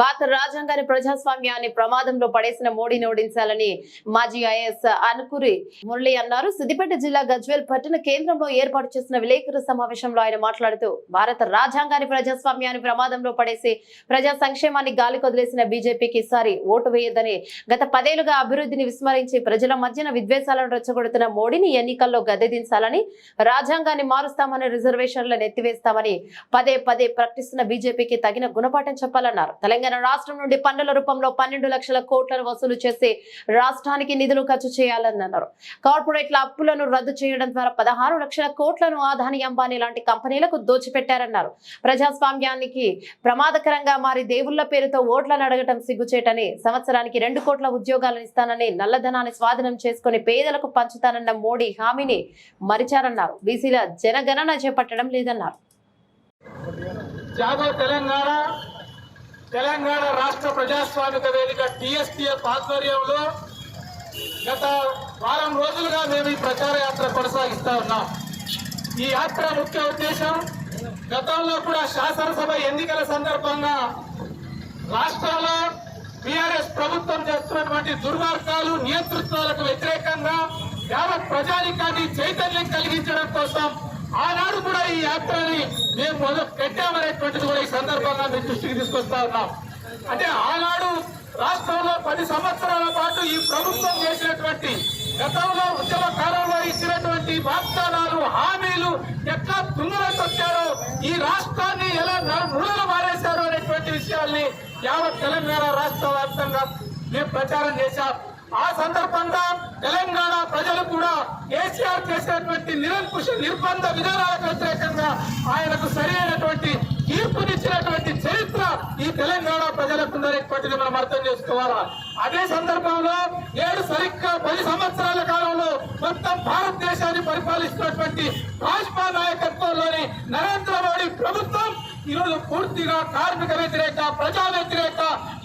భారత రాజ్యాంగాన్ని ప్రజాస్వామ్యాన్ని ప్రమాదంలో పడేసిన మోడీని ఓడించాలని మాజీ ఐఏఎస్ అనుకురి మురళి అన్నారు. సిద్దిపేట జిల్లా గజ్వేల్ పట్టణ కేంద్రంలో ఏర్పాటు చేసిన విలేకరుల సమావేశంలో ఆయన మాట్లాడుతూ భారత రాజ్యాంగాన్ని ప్రజాస్వామ్యాన్ని ప్రమాదంలో పడేసి ప్రజా సంక్షేమాన్ని గాలి కొదిలేసిన బీజేపీకి ఈసారి ఓటు వేయదని గత పదేళ్ళుగా అభివృద్ధిని విస్మరించి ప్రజల మధ్యన విద్వేషాలను రెచ్చగొడుతున్న మోడీని ఎన్నికల్లో గద్దెదించాలని రాజ్యాంగాన్ని మారుస్తామని రిజర్వేషన్లను ఎత్తివేస్తామని పదే పదే ప్రకటిస్తున్న బీజేపీకి తగిన గుణపాఠం చెప్పాలన్నారు. తెలంగాణ రాష్ట్రం నుండి పన్నుల రూపంలో పన్నెండు లక్షల కోట్లను వసూలు చేసి రాష్ట్రానికి నిధులు ఖర్చు చేయాలని అన్నారు కార్పొరేట్ల అప్పులను రద్దు చేయడం ద్వారా పదహారు లక్షల కోట్లను ఆదాని అంబానీ లాంటి కంపెనీలకు దోచిపెట్టారన్నారు. ప్రజాస్వామ్యానికి ప్రమాదకరంగా మారి దేవుళ్ళ పేరుతో ఓట్లను అడగటం సిగ్గుచేటని సంవత్సరానికి రెండు కోట్ల ఉద్యోగాలను ఇస్తానని నల్లధనాన్ని స్వాధీనం చేసుకుని పేదలకు పంచుతానన్న మోడీ హామీని మరిచారన్నారు. బీసీల జనగణన చేపట్టడం లేదన్నారు. జాగో తెలంగాణ రాష్ట్ర ప్రజాస్వామిక వేదిక టీఎస్టీఎఫ్ ఆధ్వర్యంలో గత వారం రోజులుగా మేము ఈ ప్రచార యాత్ర కొనసాగిస్తా ఉన్నాం. ఈ యాత్ర ముఖ్య ఉద్దేశం గతంలో కూడా శాసనసభ ఎన్నికల సందర్భంగా రాష్ట్రంలో టిఆర్ఎస్ ప్రభుత్వం చేస్తున్నటువంటి దుర్మార్గాలు నియంతృత్వాలకు వ్యతిరేకంగా యావత్ ప్రజానికాన్ని చైతన్యం కలిగించడం కోసం ఆనాడు కూడా ఈ యాత్రని మేము మొదలు పెట్టామనేటువంటిది కూడా ఈ సందర్భంగా మీ దృష్టికి తీసుకొస్తా ఉన్నాం. అంటే ఆనాడు రాష్ట్రంలో పది సంవత్సరాల పాటు ఈ ప్రభుత్వం చేసినటువంటి గతంలో ఉద్యమ కాలంలో ఇచ్చినటువంటి వాగ్దానాలు హామీలు ఎట్లా తుంగరొచ్చారో ఈ రాష్ట్రాన్ని ఎలా మూలలు మారేశారో అనేటువంటి విషయాల్ని యావత్ తెలంగాణ రాష్ట్ర వ్యాప్తంగా మేము ప్రచారం చేశాం. ఆ సందర్భంగా తెలంగాణ ప్రజలు కూడా కేసీఆర్ చేసినటువంటి నిరంకుశ నిర్బంధ విధానాలకు వ్యతిరేకంగా ఆయనకు సరైనటువంటి తీర్పునిచ్చినటువంటి చరిత్ర ఈ తెలంగాణ ప్రజలకు ఉందనేటువంటిది మనం అర్థం చేసుకోవాలా? అదే సందర్భంలో ఏడు సరిగ్గా పది సంవత్సరాల కాలంలో మొత్తం భారతదేశాన్ని పరిపాలిస్తున్నటువంటి భాజపా నాయకత్వంలోని నరేంద్ర ఈరోజు పూర్తిగా కార్మిక వ్యతిరేక ప్రజా వ్యతిరేక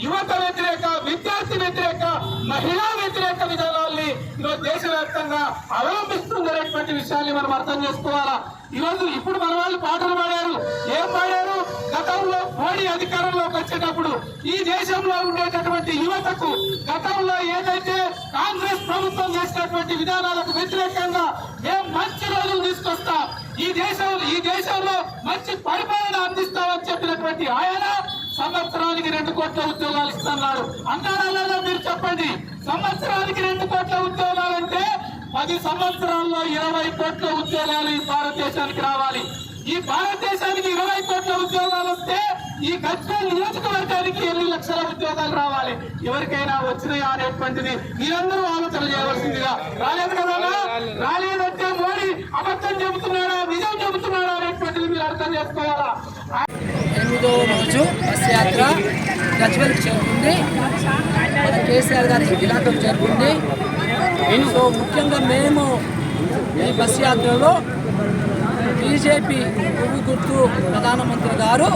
యువత వ్యతిరేక విద్యార్థి వ్యతిరేక మహిళా వ్యతిరేక విధానాల్ని ఈరోజు దేశవ్యాప్తంగా అవలంబిస్తుందనేటువంటి విషయాన్ని మనం అర్థం చేసుకోవాలా? ఈరోజు ఇప్పుడు మన వాళ్ళు పాటలు పాడారు. ఏం పాడారు? గతంలో మోడీ అధికారంలోకి వచ్చేటప్పుడు ఈ దేశంలో ఉండేటటువంటి యువతకు గతంలో ఏదైతే కాంగ్రెస్ ప్రభుత్వం చేసినటువంటి విధానాలకు వ్యతిరేకంగా మేము మంచి రోజులు తీసుకొస్తాం. ఈ దేశం ఈ దేశంలో మంచి పరిపాలన అందిస్తామని చెప్పినటువంటి ఆయన సంవత్సరానికి రెండు కోట్ల ఉద్యోగాలు ఇస్తున్నారు. అంతరాలలో మీరు చెప్పండి. సంవత్సరానికి రెండు కోట్ల ఉద్యోగాలు అంటే పది సంవత్సరాల్లో ఇరవై కోట్ల ఉద్యోగాలు ఈ భారతదేశానికి రావాలి. ఈ భారతదేశానికి ఇరవై కోట్ల ఉద్యోగాలు వస్తే ఈ గజ్వేల్ నియోజకవర్గానికి ఎన్ని లక్షల ఉద్యోగాలు రావాలి? ఎవరికైనా వచ్చినాయా అనేటువంటిది మీరందరూ ఆలోచన చేయవలసిందిగా. రాలేదు కదా రాలేదంటే మోడీ అబద్ధం చెబుతున్నాడా నిజం చెబుతున్నాడా అనేటువంటిది మీరు అర్థం చేసుకోవాలా ఎనిమిదో రోజు బస్ యాత్ర గజ్వెల్కి చేరుకుంది. మన కేసీఆర్ గారి ఇలాఖకు చేరుకుంది. సో ముఖ్యంగా మేము ఈ బస్ యాత్రలో బీజేపీ పువ్వు గుర్తు ప్రధానమంత్రి గారు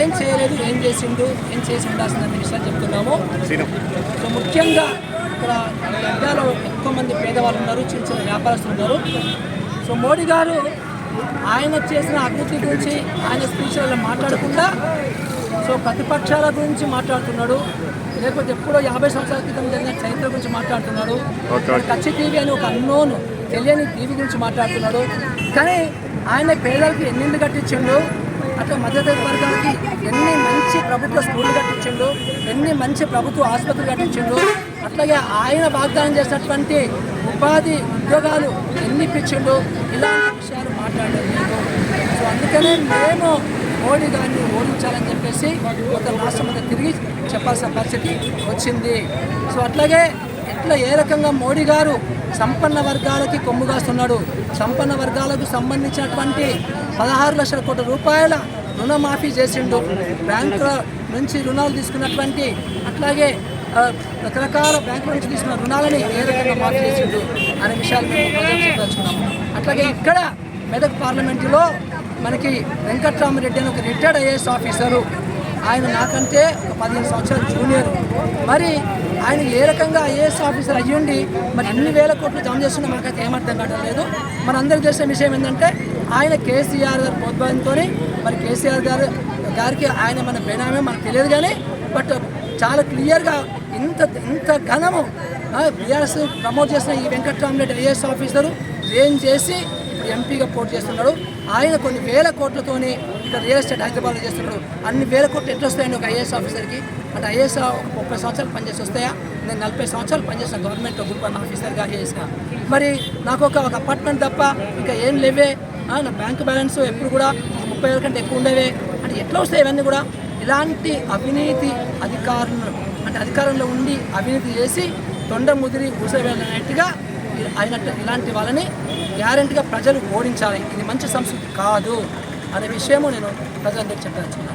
ఏం చేయలేదు ఏం చేసిండు ఏం చేసి ఉండాల్సిన విషయాలు చెప్తున్నాము. సో ముఖ్యంగా ఇక్కడ గడ్డాలో ఎక్కువ మంది పేదవాళ్ళు ఉన్నారు చిన్న చిన్న వ్యాపారస్తులు ఉన్నారు. సో మోడీ గారు ఆయన చేసిన అభివృద్ధి గురించి ఆయన స్పీచ్లలో మాట్లాడకుండా సో ప్రతిపక్షాల గురించి మాట్లాడుతున్నాడు. లేకపోతే ఎప్పుడో యాభై సంవత్సరాల క్రితం జరిగిన చరిత్ర గురించి మాట్లాడుతున్నాడు. కచ్చి టీవీ అని ఒక అన్నోను తెలియని టీవీ గురించి మాట్లాడుతున్నాడు. కానీ ఆయన పేదలకు ఎన్నింటి కట్టించిండు. అట్లా మధ్యతరగతి వర్గాలకి ఎన్ని మంచి ప్రభుత్వ స్కూళ్ళు కట్టించిండు. ఎన్ని మంచి ప్రభుత్వ ఆసుపత్రులు కట్టించిండు. అట్లాగే ఆయన వాగ్దానం చేసినటువంటి ఉపాధి ఉద్యోగాలు ఎన్ని ఇప్పించిండు. ఇలాంటి విషయాలు మాట్లాడారు సో అందుకనే మేము మోడీ గారిని ఓడించాలని చెప్పేసి ఒక రాష్ట్రం మీద తిరిగి చెప్పాల్సిన పరిస్థితి వచ్చింది. సో అట్లాగే ఎట్లా ఏ రకంగా మోడీ గారు సంపన్న వర్గాలకి కొమ్ము కాస్తున్నాడు? సంపన్న వర్గాలకు సంబంధించినటువంటి పదహారు లక్షల కోట్ల రూపాయల రుణమాఫీ చేసిండు. బ్యాంకుల నుంచి రుణాలు తీసుకున్నటువంటి అట్లాగే రకరకాల బ్యాంకుల నుంచి తీసుకున్న రుణాలని ఏ రకంగా మాఫీ చేసిండు అనే విషయాలు మేము చెప్పదలుచుకున్నాము. అట్లాగే ఇక్కడ మెదక్ పార్లమెంటులో మనకి వెంకట్రామరెడ్డి అని ఒక రిటైర్డ్ ఐఏఎస్ ఆఫీసరు. ఆయన నాకంటే ఒక పదిహేను సంవత్సరాలు జూనియర్. మరి ఆయన ఏ రకంగా ఐఏఎస్ ఆఫీసర్ అయ్యుండి మరి ఎన్ని వేల కోట్లు జమ చేస్తున్నా మాకైతే ఏమర్థం కావడం లేదు. మనందరికీ తెలిసిన విషయం ఏంటంటే ఆయన కేసీఆర్ గారి ప్రోద్బలంతో మరి కేసీఆర్ గారు గారికి ఆయన మన బెనామే మనకు తెలియదు కానీ బట్ చాలా క్లియర్గా ఇంత ఇంత ఘనము బీఆర్ఎస్ ప్రమోట్ చేసిన ఈ వెంకట్రామరెడ్డి ఐఏఎస్ ఆఫీసరు ఏం చేసి ఇప్పుడు ఎంపీగా పోటీ చేస్తున్నాడు. ఆయన కొన్ని వేల కోట్లతోనే ఇక్కడ రియల్ ఎస్టేట్ హైదరాబాద్లో చేస్తున్నాడు. అన్ని వేల కోట్లు ఎట్లా వస్తాయండి ఒక ఐఏఎస్ ఆఫీసర్కి అంటే ఐఏఎస్ ఒక ముప్పై సంవత్సరాలు పనిచేసి వస్తాయా? నేను నలభై సంవత్సరాలు పనిచేసిన గవర్నమెంట్ గ్రూప్ వన్ ఆఫీసర్గా ఐఏఎస్గా. మరి నాకు ఒక ఒక అపార్ట్మెంట్ తప్ప ఇంకా ఏం లేవే. నా బ్యాంక్ బ్యాలెన్స్ ఎప్పుడు కూడా ముప్పై వేల కంటే ఎక్కువ ఉండేవే. అంటే ఎట్లా వస్తాయి ఇవన్నీ కూడా? ఇలాంటి అవినీతి అధికారులను అంటే అధికారంలో ఉండి అవినీతి చేసి తొండ ముదిరి ఊసవేళ్ళనట్టుగా అయినట్టు. ఇలాంటి వాళ్ళని గ్యారెంటీగా ప్రజలు ఓడించాలి. ఇది మంచి సంస్కృతి కాదు అనే విషయము నేను ప్రజలందరికీ చెప్పదలుచుకున్నాను.